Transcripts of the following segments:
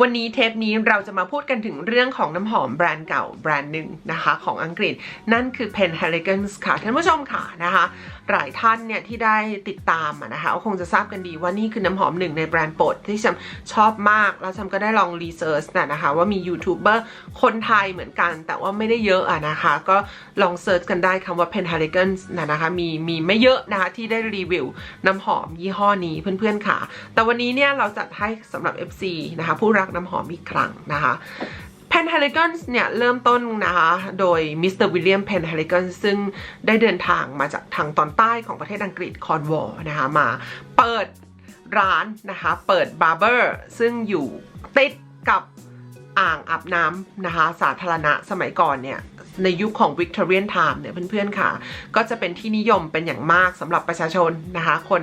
วันนี้เทปนี้เราจะมาพูดกันถึงเรื่องของน้ำหอมแบรนด์เก่าแบรนด์หนึ่งนะคะของอังกฤษนั่นคือ Pen Elegance ค่ะท่านผู้ชมค่ะนะคะหลายท่านเนี่ยที่ได้ติดตามนะคะก็คงจะทราบกันดีว่านี่คือน้ำหอมหนึ่งในแบรนด์โปรดที่ฉันชอบมาก แล้วฉันก็ได้ลองรีเสิร์ชนะนะคะว่ามียูทูบเบอร์คนไทยเหมือนกัน แต่ว่าไม่ได้เยอะอะนะคะก็ลองเสิร์ชกันได้คำว่า Pen Elegance นะนะคะมีมีไม่เยอะนะคะที่ได้รีวิวน้ำหอมยี่ห้อนี้เพื่อนๆค่ะ แต่วันนี้เนี่ยเราจัดให้สำหรับ FC นะคะผู้รักน้ำหอมอีกครั้งนะคะ p e n h a l i g a n เนี่ยเริ่มต้นนะคะโดยมิสเตอร์วิลเลียม p e n h a l i g a n ซึ่งได้เดินทางมาจากทางตอนใต้ของประเทศอังกฤษคอนวอลนะคะมาเปิดร้านนะคะเปิดบาร์เบอร์ซึ่งอยู่ติดกับ อ่างอาบน้ำนะคะ สาธารณะสมัยก่อนเนี่ยในยุคของ Victorian Time เนี่ยเพื่อนๆค่ะ ก็จะเป็นที่นิยมเป็นอย่างมากสำหรับประชาชนนะคะ คน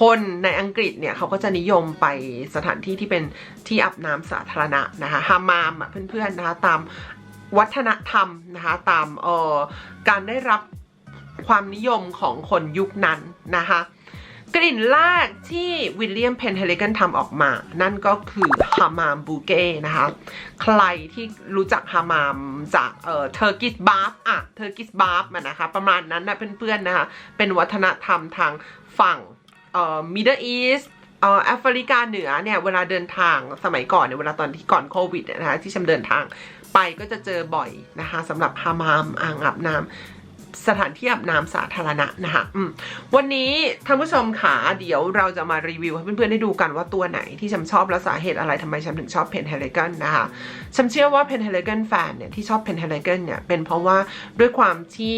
คนในอังกฤษเนี่ยเขาก็จะนิยมไปสถานที่ที่เป็นที่อาบน้ำสาธารณะนะคะฮามามอะเพื่อนๆนะคะตามวัฒนธรรมนะคะตามเอ่อการได้รับความนิยมของคนยุคนั้นนะคะ กลิ่นแรกที่วิลเลียมเพนเฮเลกันทำออกมา นั่นก็คือฮามามบูเก้นะคะ ใครที่รู้จักฮามามจากเอ่อเทอร์กิสบาร์ฟอะเทอร์กิสบาร์ฟมันนะคะ ประมาณนั้นนะเพื่อนๆนะคะ เป็นวัฒนธรรมทางฝั่งเอ่อมิดเดิลอีสเอ่อแอฟริกาเหนือเนี่ย เวลาเดินทางสมัยก่อนเนี่ย เวลาตอนที่ก่อนโควิดนะคะที่ฉันเดินทางไปก็จะเจอบ่อยนะคะสำหรับฮามามอ่างอาบน้ำ สถานที่อาบน้ำสาธารณะนะคะวันนี้ท่านผู้ชมขาเดี๋ยวเราจะมารีวิวให้เพื่อนๆได้ดูกันว่าตัวไหนที่ฉันชอบและสาเหตุอะไรทำไมฉันถึงชอบเพนเฮเลกันนะคะฉันเชื่อว่าเพนเฮเลกันแฟนเนี่ยที่ชอบเพนเฮเลกันเนี่ยเป็นเพราะว่าด้วยความที่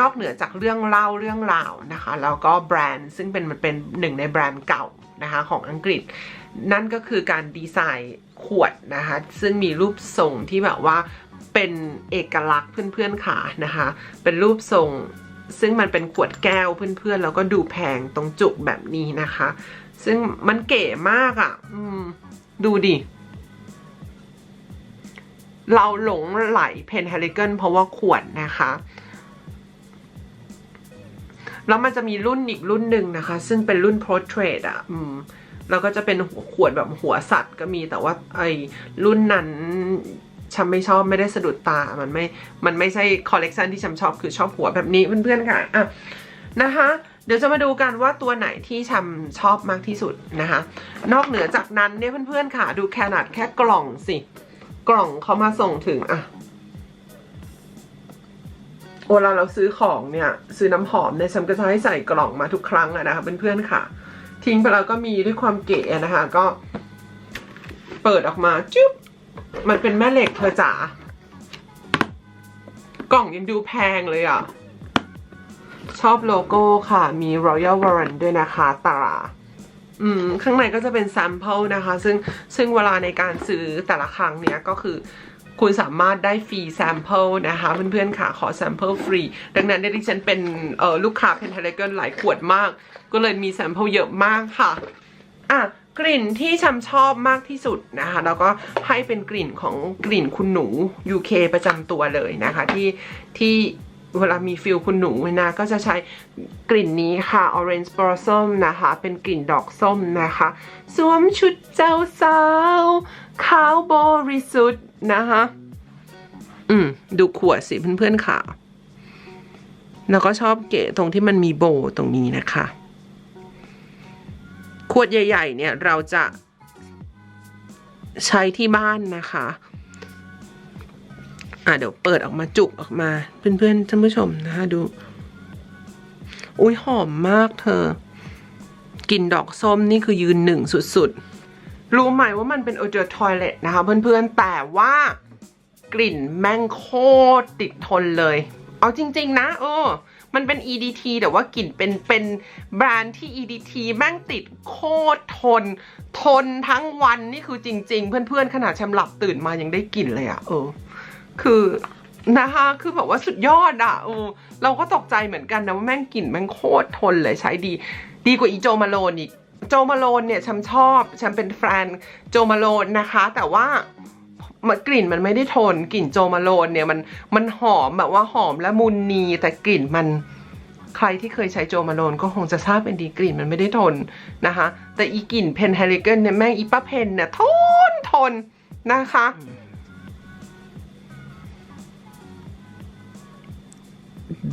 นอกเหนือจากเรื่องเล่าเรื่องราวนะคะแล้วก็แบรนด์ซึ่งเป็นมันเป็นหนึ่งในแบรนด์เก่านะคะของอังกฤษ นั่นก็คือการดีไซน์ขวดนะคะซึ่งมีรูปทรงที่แบบว่า เป็นเอกลักษณ์เพื่อนๆค่ะนะคะ เป็นรูปทรงซึ่งมันเป็นขวดแก้วเพื่อนๆ แล้วก็ดูแพงตรงจุกแบบนี้นะคะ ซึ่งมันเก๋มากอะ่ะดูดิ เราหลงไหลเพนเฮลิเกนเพราะว่าขวดนะคะ แล้วมันจะมีรุ่นอีกรุ่นหนึ่งนะคะ ซึ่งเป็นรุ่น portrait อะ อืมแล้วก็จะเป็นหัวขวดแบบหัวสัตว์ก็มีแต่ว่าไอ้รุ่นนั้น ฉันไม่ชอบไม่ได้สะดุดตา มันไม่ มันไม่ใช่คอลเลกชันที่ฉันชอบคือชอบหัวแบบนี้เพื่อนๆค่ะอะนะคะ เดี๋ยวจะมาดูกันว่าตัวไหนที่ฉันชอบมากที่สุดนะคะ นอกเหนือจากนั้นเนี่ยเพื่อนๆค่ะ ดูแค่นาดแค่กล่องสิ กล่องเขามาส่งถึงอะเวลาเราซื้อของเนี่ย ซื้อน้ำหอมเนี่ยฉันก็จะให้ใส่กล่องมาทุกครั้งอะนะคะเพื่อนๆค่ะ ทิ้งไปแล้วก็มีด้วยความเก๋นะคะ ก็ เปิดออกมาจุ๊บ มันเป็นแม่เหล็กเธอจ๋ากล่องยังดูแพงเลยอะ ชอบโลโก้ค่ะ มี Royal Warrant ด้วยนะคะตราอืม ข้างในก็จะเป็น sample นะคะ ซึ่งซึ่งเวลาในการซื้อแต่ละครั้งเนี้ยก็คือคุณสามารถได้ฟรี sample นะคะ เพื่อนๆค่ะขอ sample ฟรี ดังนั้นดิฉันเป็นเออลูกค้าเพนเทเลเกนหลายขวดมาก ก็เลยมี sample เยอะมากค่ะ อะ กลิ่นที่ชำชอบมากที่สุดนะคะ แล้วก็ให้เป็นกลิ่นของกลิ่นคุณหนู UK ประจำตัวเลยนะคะ ที่ที่เวลามีฟิลคุณหนูนะก็จะใช้กลิ่นนี้ค่ะ Orange Blossom นะคะ เป็นกลิ่นดอกส้มนะคะ สวมชุดเจ้าสาวขาวบริสุทธิ์นะคะ อืม ดูขวดสิเพื่อนๆค่ะ แล้วก็ชอบเก๋ตรงที่มันมีโบตรงนี้นะคะ ขวดใหญ่ๆเนี่ยเราจะใช้ที่บ้านนะคะอะเดี๋ยวเปิดออกมาจุกออกมา เพื่อนๆท่านผู้ชมนะคะดู อุ้ยหอมมากเธอ กลิ่นดอกส้มนี่คือยืนหนึ่งสุดๆ รู้ไหมว่ามันเป็นโอเจอร์ทอยเลตนะคะเพื่อนๆ แต่ว่ากลิ่นแม่งโคตรติดทนเลย เอาจริง ๆ นะ เออ มันเป็น EDT แต่ว่ากลิ่นเป็นเป็นแบรนด์ที่ EDT แม่งติดโคตรทน ทนทั้งวันนี่คือจริง ๆ เพื่อนๆขนาดแชมหลับตื่นมายังได้กลิ่นเลยอะเออ คือนะคะคือแบบว่าสุดยอดอะเออเราก็ตกใจเหมือนกันนะว่าแม่งกลิ่นแม่งโคตรทนเลยใช้ดี ดีกว่าอีโจมาโลนอีกโจมาโลนเนี่ยฉันชอบฉันเป็นแฟนโจมาโลนนะคะ แต่ว่า มันกลิ่นมันไม่ได้ทนกลิ่นโจมาโลนเนี่ยมันมันหอมแบบว่าหอมและมุนนีแต่กลิ่นมันใครที่เคยใช้โจมาโลนก็คงจะทราบเป็นดีกลิ่นมันไม่ได้ทนนะคะ แต่อีกลิ่นเพนเฮลิเกนเนี่ยแม่งอีป้าเพนเนี่ยทนทนนะคะ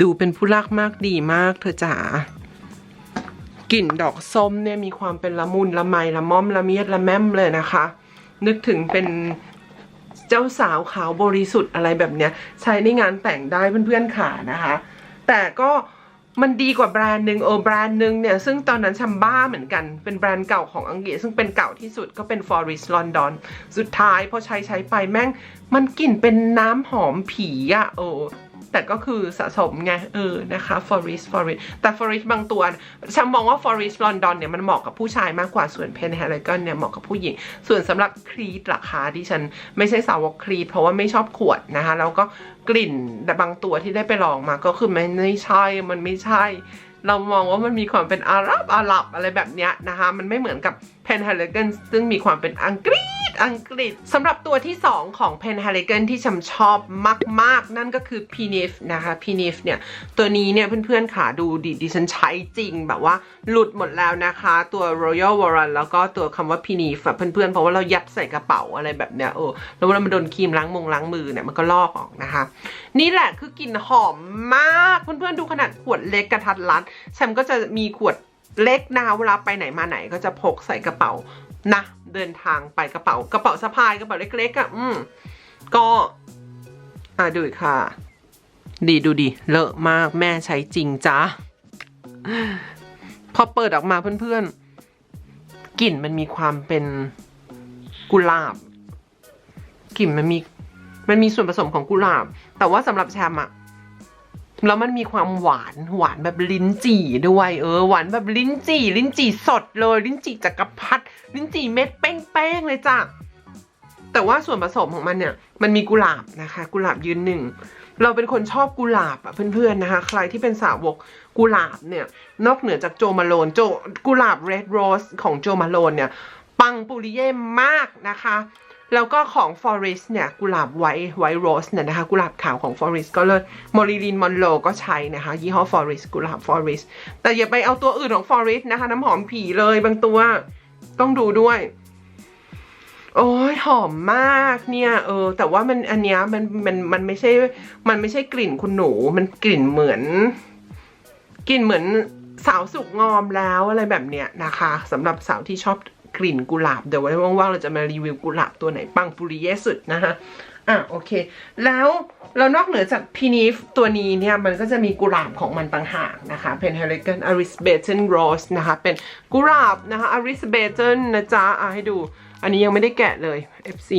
ดูเป็นผู้รักมากดีมากเธอจ๋ากลิ่นดอกส้มเนี่ยมีความเป็นละมุนละไมละม่อมละเมียดละแม่มเลยนะคะ นึกถึงเป็น เจ้าสาวขาวบริสุทธิ์อะไรแบบเนี้ย ใช้ในงานแต่งได้เพื่อนๆขานะคะ แต่ก็มันดีกว่าแบรนด์หนึ่งเออแบรนด์หนึ่งเนี่ยซึ่งตอนนั้นชัมบ้าเหมือนกันเป็นแบรนด์เก่าของอังกฤษ ซึ่งเป็นเก่าที่สุดก็เป็น Forest London สุดท้ายพอใช้ใช้ไปแม่ง มันกลิ่นเป็นน้ำหอมผีอะเออ แต่ก็คือสะสมไงเออนะคะ Forest Forest แต่ Forest บางตัวฉันมองว่า Forest London เนี่ยมันเหมาะกับผู้ชายมากกว่าส่วน Pen h a l i g o n เนี่ยเหมาะกับผู้หญิง ส่วนสำหรับครีดราคาที่ฉันไม่ใช่สาวกครีดเพราะว่าไม่ชอบขวดนะคะ แล้วก็กลิ่นแต่บางตัวที่ได้ไปลองมาก็คือมันไม่ใช่มันไม่ใช่ เรามองว่ามันมีความเป็นอาหรับอาหรับอะไรแบบเนี้ยนะคะ มันไม่เหมือนกับ Pen h a l i g o n ซึ่งมีความเป็นอังกฤษอังกฤษสำหรับตัวที่ 2 ของ Pen h a l i g o n ที่ฉันชอบมาก ๆ นั่นก็คือ p n i f นะคะ p n i f เนี่ย ตัวนี้เนี่ยเพื่อนๆขาดูดิดิฉันใช้จริงแบบว่าหลุดหมดแล้วนะคะ ตัว Royal Warren แล้วก็ตัวคำว่า p n i f เพื่อนๆ เพราะว่าเรายัดใส่กระเป๋าอะไรแบบเนี้ยเออแล้วเวลามันโดนครีมล้างมงล้างมือเนี่ยมันก็ลอกออกนะคะ นี่แหละคือกลิ่นหอมมากเพื่อนๆดูขนาดขวดเล็กกระทัดรัดแชมก็จะมีขวด เล็กนะคะเวลาไปไหนมาไหนก็จะพกใส่กระเป๋านะเดินทางไปกระเป๋ากระเป๋าสะพายกระเป๋าเล็กๆอะ่ะอืมก็อะดูอีกค่ะ ดีดูดิเลอะมากแม่ใช้จริงจ้าพอเปิดออกมาเพื่อนๆกลิ่นมันมีความเป็นกุหลาบกลิ่นมันมีมันมีส่วนผสมของกุหลาบ แต่ว่าสำหรับแชมอะ แล้วมันมีความหวานหวานแบบลิ้นจี่ด้วย เออหวานแบบลิ้นจี่ ลิ้นจี่สดเลย ลิ้นจี่จักรพรรดิลิ้นจี่เม็ดเป้งๆเลยจ้ะแต่ว่าส่วนผสมของมันเนี่ย มันมีกุหลาบนะคะ กุหลาบยืนหนึ่งเราเป็นคนชอบกุหลาบอะเพื่อนๆนะคะ ใครที่เป็นสาวกกุหลาบเนี่ย นอกเหนือจากโจมาโลนโจกุหลาบเรดโรสของโจมาโลนเนี่ย ปังปุริเย่มากนะคะ แล้วก็ของ Forest เนี่ยกุหลาบไวท์ไวท์โรสเนี่ยนะคะกุหลาบขาวของ Forest ก็เลยมอริลินมอนโลก็ใช้นะคะ ยี่ห้อ Forest กุหลาบ Forest แต่อย่าไปเอาตัวอื่นของ Forest นะคะ น้ำหอมผีเลยบางตัวต้องดูด้วย โอ้ยหอมมากเนี่ย เออ แต่ว่ามันอันเนี้ยมันมันมันไม่ใช่ มันไม่ใช่กลิ่นคุณหนู มันกลิ่นเหมือน กลิ่นเหมือนสาวสุกงอมแล้วอะไรแบบเนี้ยนะคะสำหรับสาวที่ชอบ กลิ่นกุหลาบ เดี๋ยวไว้ว่างๆเราจะมารีวิวกุหลาบตัวไหนปังปุริเยสุดนะคะอะโอเค แล้วแล้วนอกเหนือจากพีนีฟตัวนี้เนี่ย มันก็จะมีกุหลาบของมันต่างหากนะคะ เป็น h e l i g a n Aris b a t o n Rose นะคะ เป็นกุหลาบนะคะ Aris b a t o n นะจ๊ะอะให้ดู อันนี้ยังไม่ได้แกะเลย FC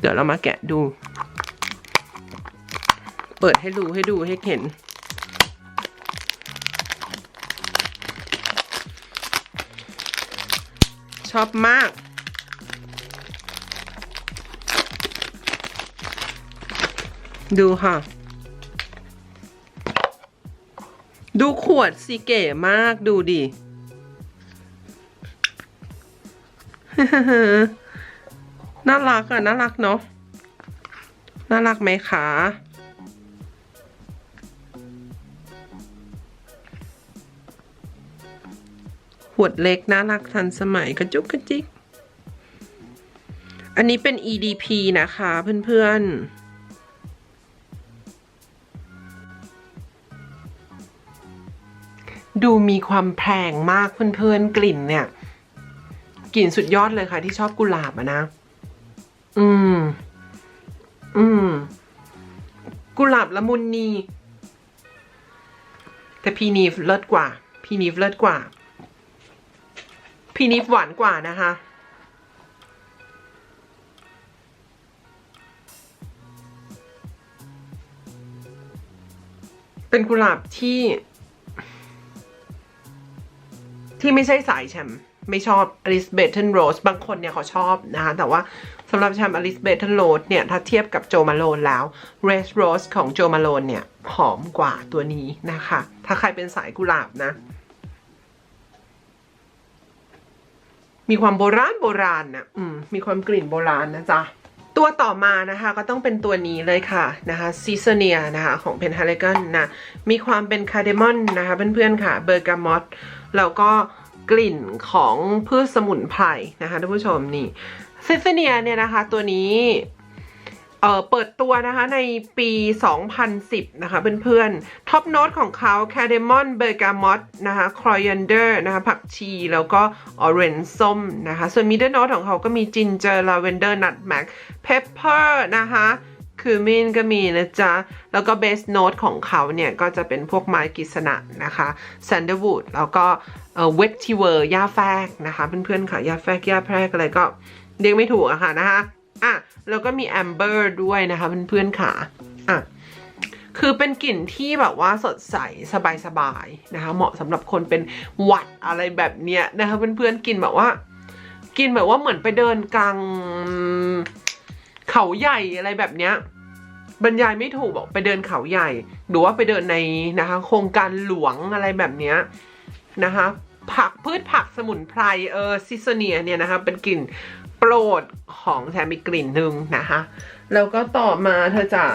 เดี๋ยวเรามาแกะดู เปิดให้ดูให้ดูให้เห็น ชอบมาก ดูค่ะ ดูขวดสิเก๋มากดูดิน่ารักอะน่ารักเนาะน่ารักไหมคะ ขวดเล็กน่ารักทันสมัยกระจุกกระจิก อันนี้เป็น EDP นะคะเพื่อนๆดูมีความแพงมากเพื่อนๆกลิ่นเนี่ย กลิ่นสุดยอดเลยค่ะ ที่ชอบกุหลาบอะนะ อืม อืม กุหลาบละมุนนีแต่พีนีฟเลิศกว่า พีนีฟเลิศกว่า พีนิฟหวานกว่านะคะ เป็นกุหลาบที่ ที่ไม่ใช่สายแชมป์ไม่ชอบอลิสเบ t เทนโรสบางคนเนี่ยเขาชอบนะคะ แต่ว่าสำหรับแชมป์อลิสเบ t เทนโรสเนี่ย ถ้าเทียบกับโจมาโลนแล้วเรสโรสของโจมาโลนเนี่ย หอมกว่าตัวนี้นะคะ ถ้าใครเป็นสายกุหลาบนะ มีความโบราณโบราณนะอืมมีความกลิ่นโบราณนะจ๊ะตัวต่อมานะคะก็ต้องเป็นตัวนี้เลยค่ะนะคะซีซเนียนะคะของเพนฮาเลกันนะมีความเป็นคาเดมอนนะคะเพื่อนๆค่ะเบอร์กามอตแล้วก็กลิ่นของพืชสมุนไพรนะคะท่านผู้ชมนี่ซิสเนียเนี่ยนะคะตัวนี้ เเปิดตัวนะคะในปี 2010 นะคะเพื่อนๆ ท็อปโน้ตของเขาแคเดมอนเบอร์กามอตนะคะครอยันเดอร์นะคะผักชี แล้วก็ออเรนจ์ส้มนะคะ ส่วนมิดเดิลโน้ตของเขาก็มีจินเจอร์ลาเวนเดอร์นัทแม็กเพปเปอร์นะคะคือมินก็มีนะจ๊ะ แล้วก็เบสโน้ตของเขาเนี่ย ก็จะเป็นพวกไม้กฤษณะนะคะแซนเดอร์วูดแล้วก็เวททิเวอร์ย่าแฟกนะคะ เพื่อนๆค่ะย่าแฟกย่าแพรกอะไรก็เรียกไม่ถูกอะค่ะนะคะ อะแล้วก็มีแอมเบอร์ด้วยนะคะเพื่อนๆค่ะอะคือเป็นกลิ่นที่แบบว่าสดใสสบายๆนะคะ เหมาะสำหรับคนเป็นหวัดอะไรแบบเนี้ยนะคะเพื่อนๆกลิ่นแบบว่ากลิ่นแบบว่าเหมือนไปเดินกลางเขาใหญ่อะไรแบบเนี้ยบรรยายไม่ถูกบอกไปเดินเขาใหญ่ หรือว่าไปเดินในนะคะ โครงการหลวงอะไรแบบเนี้ยนะคะ ผักพืชผักสมุนไพรเออซิสเนียเนี่ยนะคะ เป็นกลิ่น โปรดของแทมอีกกลิ่นหนึ่งนะคะ แล้วก็ต่อมาเธอจ๋า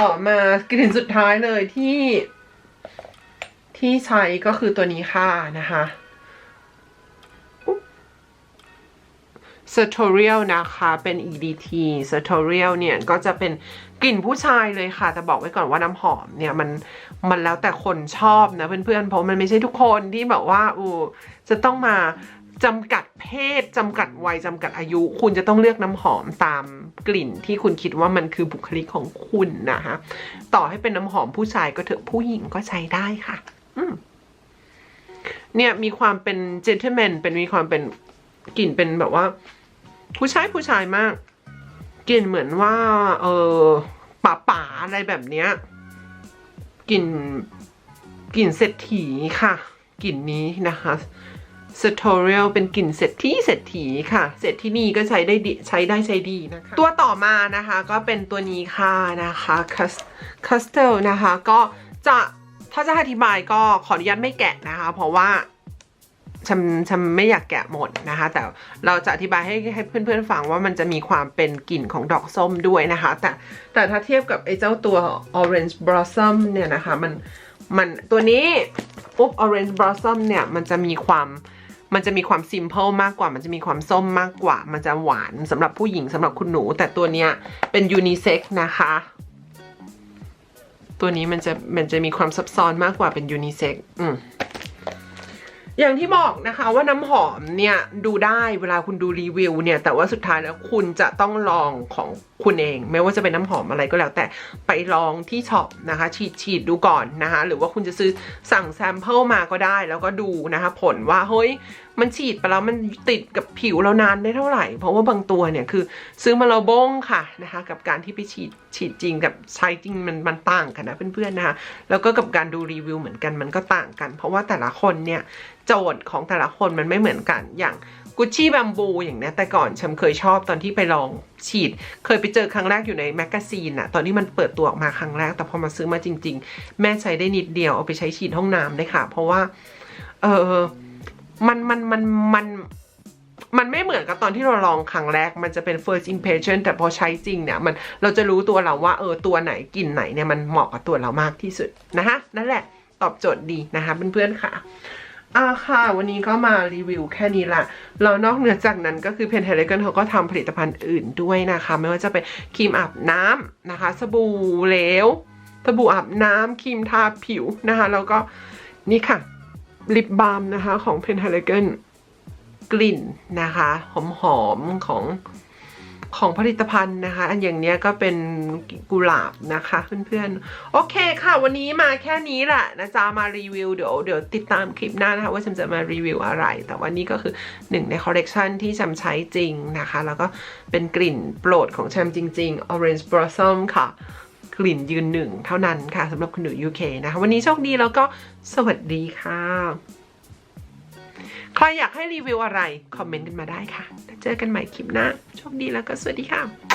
ต่อมากลิ่นสุดท้ายเลยที่ ที่ใช้ก็คือตัวนี้ค่ะนะคะ Sartorial นะคะเป็น EDT Sartorial เนี่ยก็จะเป็นกลิ่นผู้ชายเลยค่ะ แต่บอกไว้ก่อนว่าน้ำหอมเนี่ยมันมันแล้วแต่คนชอบนะเพื่อนๆเพราะมันไม่ใช่ทุกคนที่แบบว่าอูจะต้องมา จำกัดเพศจำกัดวัยจำกัดอายุ คุณจะต้องเลือกน้ำหอมตามกลิ่นที่คุณคิดว่ามันคือบุคลิกของคุณนะคะต่อให้เป็นน้ำหอมผู้ชายก็เถอะผู้หญิงก็ใช้ได้ค่ะเนี่ยมีความเป็น gentleman เป็นมีความเป็นกลิ่นเป็นแบบว่า ผู้ชายผู้ชายมากกลิ่นเหมือนว่า เออป่าป่าๆอะไรแบบเนี้ยกลิ่นกลิ่นเศรษฐีค่ะกลิ่นนี้นะคะ s t o r i a l เป็นกลิ่นเศรษฐีเศรษฐีค่ะ เศรษฐีนี่ก็ใช้ได้ดีใช้ได้ใช้ดีนะคะ ตัวต่อมานะคะก็เป็นตัวนี้ค่ะนะคะ Custel นะคะก็จะถ้าจะอธิบายก็ขออนุญาตไม่แกะนะคะ เพราะว่าฉันฉันไม่อยากแกะหมดนะคะ แต่เราจะอธิบายให้ให้เพื่อนๆฟังว่ามันจะมีความเป็นกลิ่นของดอกส้มด้วยนะคะ แต่แต่ถ้าเทียบกับไอ้เจ้าตัว Orange Blossom เนี่ยนะคะ มันมันตัวนี้ปุ๊บ Orange Blossom เนี่ย มันจะมีความ มันจะมีความ simple มากกว่า มันจะมีความส้มมากกว่า มันจะหวานสำหรับผู้หญิงสำหรับคุณหนู แต่ตัวเนี้ยเป็น unisex นะคะ ตัวนี้มันจะมันจะมีความซับซ้อนมากกว่าเป็น unisex อืมอย่างที่บอกนะคะว่าน้ำหอมเนี่ยดูได้เวลาคุณดูรีวิวเนี่ย แต่ว่าสุดท้ายแล้วคุณจะต้องลองของคุณเอง ไม่ว่าจะเป็นน้ำหอมอะไรก็แล้ว แต่ไปลองที่ช็อปนะคะ ฉีดฉีดดูก่อนนะคะ หรือว่าคุณจะซื้อสั่งแซมเปิลมาก็ได้ แล้วก็ดูนะคะ ผลว่าเฮ้ย มันฉีดไปแล้วมันติดกับผิวเรานานได้เท่าไหร่ เพราะว่าบางตัวเนี่ยคือซื้อมาเราบงค่ะนะคะ กับการที่ไปฉีดฉีดจริงกับใช้จริงมันมันต่างกันนะเพื่อนๆนะคะแล้วก็กับการดูรีวิวเหมือนกันมันก็ต่างกัน เพราะว่าแต่ละคนเนี่ยโจทย์ของแต่ละคนมันไม่เหมือนกันอย่างกุชชี่แบมบูอย่างนี้แต่ก่อนฉันเคยชอบตอนที่ไปลองฉีด เคยไปเจอครั้งแรกอยู่ในแมกกาซีนอะตอนที่มันเปิดตัวออกมาครั้งแรก แต่พอมาซื้อมาจริง ๆ แม่ใช้ได้นิดเดียวเอาไปใช้ฉีดห้องน้ำได้ค่ะ เพราะว่า เออ มันมันมันมันมันไม่เหมือนกับตอนที่เราลองครั้งแรก มันจะเป็น first impression แต่พอใช้จริงเนี่ย มันเราจะรู้ตัวเราว่าเออตัวไหนกลิ่นไหนเนี่ยมันเหมาะกับตัวเรามากที่สุดนะคะนั่นแหละตอบโจทย์ดีนะคะเพื่อนๆค่ะอ่าค่ะ วันนี้ก็มารีวิวแค่นี้ละแล้วนอกเหนือจากนั้นก็คือเพนเทเลกันเขาก็ทำผลิตภัณฑ์อื่นด้วยนะคะ ไม่ว่าจะเป็นครีมอาบน้ำนะคะ สบู่เหลวสบู่อาบน้ำครีมทาผิวนะคะ แล้วก็นี่ค่ะ ลิปบาล์มนะคะของเพนเทเลกันกลิ่นนะคะหอมๆของของผลิตภัณฑ์นะคะ อันอย่างเนี้ยก็เป็นกุหลาบนะคะเพื่อนๆ โอเคค่ะวันนี้มาแค่นี้แหละนะจ๊ะมารีวิวเดี๋ยวเดี๋ยวติดตามคลิปหน้านะคะ ว่าฉันจะมารีวิวอะไร แต่วันนี้ก็คือหนึ่งในคอลเลกชันที่ฉันใช้จริงนะคะ แล้วก็เป็นกลิ่นโปรดของฉันจริง ๆ Orange Blossom ค่ะ กลิ่นยืนหนึ่งเท่านั้นค่ะสำหรับคุณหนู UK นะคะ วันนี้โชคดีแล้วก็สวัสดีค่ะ ใครอยากให้รีวิวอะไร คอมเมนต์กันมาได้ค่ะแล้วเจอกันใหม่คลิปหน้า โชคดีแล้วก็สวัสดีค่ะ